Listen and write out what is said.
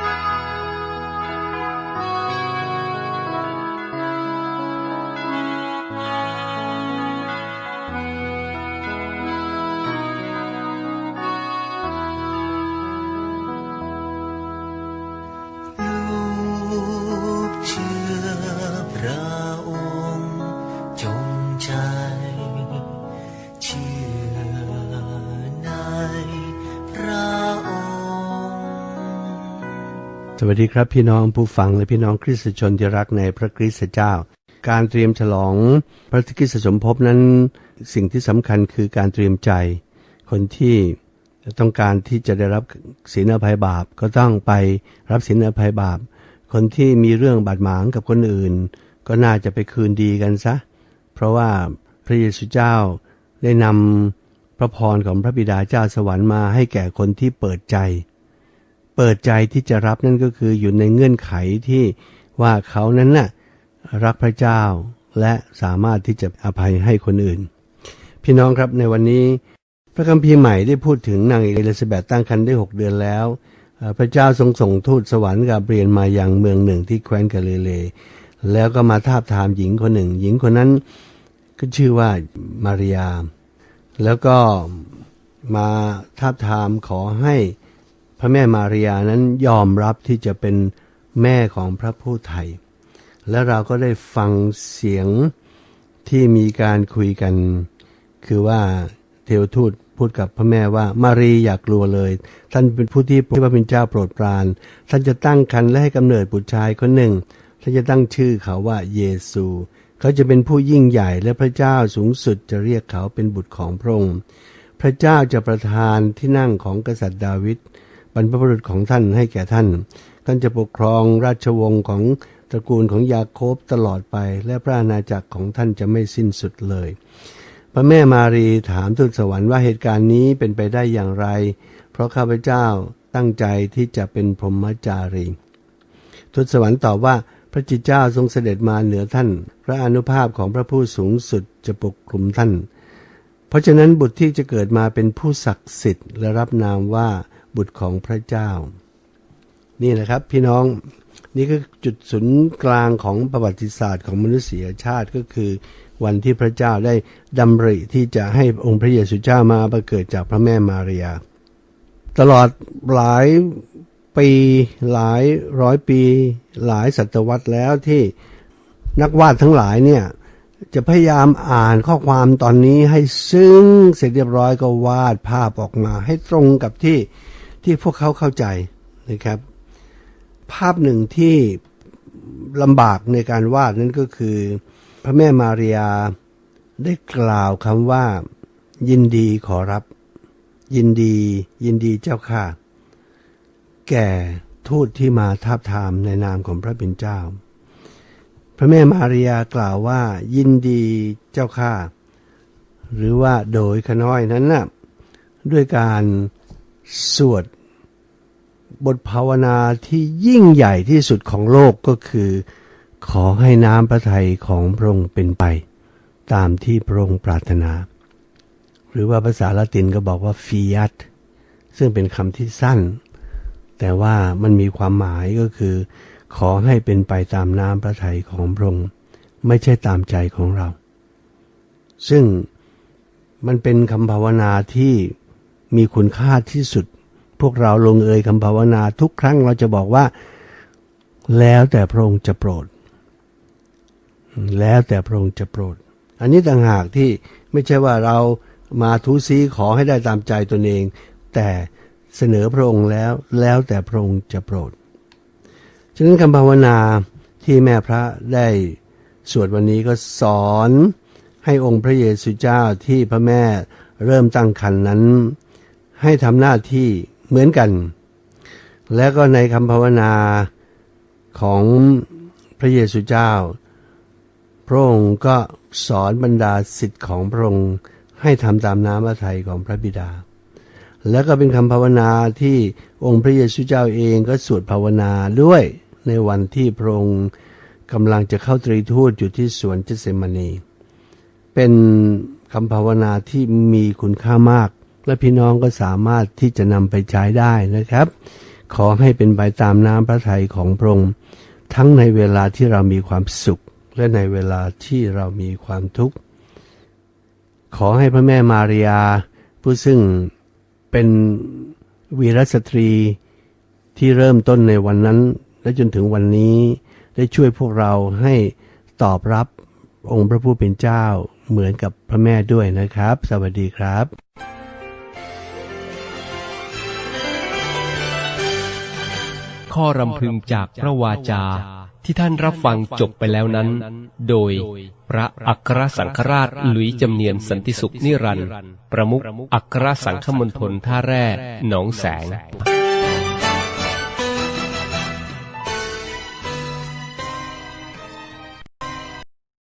Bye. สวัสดีครับพี่น้องผู้ฟังและพี่น้องคริสตชนที่รักในพระคริสตเจ้า การเตรียมฉลองพระคริสตสมภพนั้น สิ่งที่สำคัญคือการเตรียมใจ คนที่ต้องการที่จะได้รับศีลอภัยบาปก็ต้องไปรับศีลอภัยบาป คนที่มีเรื่องบาดหมางกับคนอื่น ก็น่าจะไปคืนดีกันซะ เพราะว่าพระเยซูเจ้าได้นำพระพรของพระบิดาเจ้าสวรรค์มาให้แก่คนที่เปิดใจ เปิดใจที่จะรับนั่นก็คืออยู่ในเงื่อนไขที่ว่าเขานั้นน่ะรักพระเจ้าและสามารถที่จะอภัยให้คนอื่น พี่น้องครับในวันนี้ พระคัมภีร์ใหม่ได้พูดถึงนางเอลิซาเบธตั้งครรภ์ได้หกเดือนแล้ว พระเจ้าทรงส่งทูตสวรรค์กับเรียนมาอย่างเมืองหนึ่งที่แคว้นกาลิเล แล้วก็มาทาบทามหญิงคนหนึ่ง หญิงคนนั้นก็ชื่อว่ามาริยา แล้วก็มาทาบทามขอให้ พระแม่มาริยานั้นยอมรับที่จะเป็นแม่ของพระผู้ไทย และเราก็ได้ฟังเสียงที่มีการคุยกัน คือว่าเทวทูตพูดกับพระแม่ว่ามารีอย่ากลัวเลย ท่านเป็นผู้ที่พระเป็นเจ้าโปรดปราน ท่านจะตั้งครรภ์และให้กำเนิดบุตรชายคนหนึ่ง ท่านจะตั้งชื่อเขาว่าเยซู เขาจะเป็นผู้ยิ่งใหญ่และพระเจ้าสูงสุดจะเรียกเขาเป็นบุตรของพระองค์ พระเจ้าจะประทานที่นั่งของกษัตริย์ดาวิด บรรพบุรุษของท่านให้แก่ท่าน ท่านจะปกครองราชวงศ์ของตระกูลของยาโคบตลอดไป และพระอาณาจักรของท่านจะไม่สิ้นสุดเลย พระแม่มารีถามทูตสวรรค์ว่าเหตุการณ์นี้เป็นไปได้อย่างไร เพราะข้าพเจ้าตั้งใจที่จะเป็นพรหมจารีทูตสวรรค์ตอบว่าพระจิตเจ้าทรงเสด็จมาเหนือท่าน พระอนุภาพของพระผู้สูงสุดจะปกคลุมท่าน เพราะฉะนั้นบุตรที่จะเกิดมาเป็นผู้ศักดิ์สิทธิ์และรับนามว่า บุตรของพระเจ้า นี่นะครับพี่น้องนี่คือจุดศูนย์กลางของประวัติศาสตร์ของมนุษยชาติก็คือวันที่พระเจ้าได้ดำริที่จะให้องค์พระเยซูเจ้ามาประเกิดจากพระแม่มารียา ตลอดหลายปีหลายร้อยปี หลายศตวรรษแล้วที่นักวาดทั้งหลายเนี่ยจะพยายามอ่านข้อความตอนนี้ให้ซึ้งเสร็จเรียบร้อยก็วาดภาพออกมา ให้ตรงกับที่ ที่พวกเขาเข้าใจนะครับ ภาพหนึ่งที่ลำบากในการวาดนั้นก็คือ พระแม่มารียาได้กล่าวคำว่า ยินดีขอรับ ยินดี ยินดีเจ้าค่ะ แก่ทูตที่มาทาบทามในนามของพระเป็นเจ้า พระแม่มารียากล่าวว่า ยินดีเจ้าค่ะ หรือว่าโดยขน้อยนั้นนะ่ะด้วยการ สวดบทภาวนาที่ยิ่งใหญ่ที่สุดของโลกก็คือ ขอให้น้ำพระทัยของพระองค์เป็นไป ตามที่พระองค์ปรารถนา หรือว่าภาษาละตินก็บอกว่าฟิยัตซึ่งเป็นคำที่สั้น แต่ว่ามันมีความหมายก็คือ ขอให้เป็นไปตามน้ำพระทัยของพระองค์ไม่ใช่ตามใจของเรา ซึ่งมันเป็นคำภาวนาที่ มีคุณค่าที่สุด พวกเราลงเอยคำภาวนาทุกครั้งเราจะบอกว่า แล้วแต่พระองค์จะโปรด แล้วแต่พระองค์จะโปรด อันนี้ต่างหากที่ไม่ใช่ว่าเรามาทุซีขอให้ได้ตามใจตนเอง แต่เสนอพระองค์แล้วแล้วแต่พระองค์จะโปรด ฉะนั้นคำภาวนาที่แม่พระได้สวดวันนี้ก็สอนให้องค์พระเยซูเจ้าที่พระแม่เริ่มตั้งครรภ์นนั้น ให้ทำหน้าที่เหมือนกัน แล้วก็ในคำภาวนาของพระเยซูเจ้า พระองค์ก็สอนบรรดาสิทธิ์ของพระองค์ให้ทำตามน้ำพระทัยของพระบิดา แล้วก็เป็นคำภาวนาที่องค์พระเยซูเจ้าเองก็สวดภาวนาด้วยในวันที่พระองค์กำลังจะเข้าตรีทูตอยู่ที่สวนเจสเซมานี เป็นคำภาวนาที่มีคุณค่ามาก และพี่น้องก็สามารถที่จะนำไปใช้ได้นะครับ ขอให้เป็นไปตามน้ำพระทัยของพระองค์ทั้งในเวลาที่เรามีความสุข และในเวลาที่เรามีความทุกข์ ขอให้พระแม่มารียา ผู้ซึ่งเป็นวีรสตรีที่เริ่มต้นในวันนั้น และจนถึงวันนี้ได้ช่วยพวกเราให้ตอบรับองค์พระผู้เป็นเจ้าเหมือนกับพระแม่ด้วยนะครับ สวัสดีครับ ข้อรำพึงจากพระวาจา ที่ท่านรับฟังจบไปแล้วนั้น โดยพระอัครสังฆราชหลุยจำเนียนสันติสุขนิรันดร์ประมุขอัครสังฆมณฑลท่าแร่หนองแสง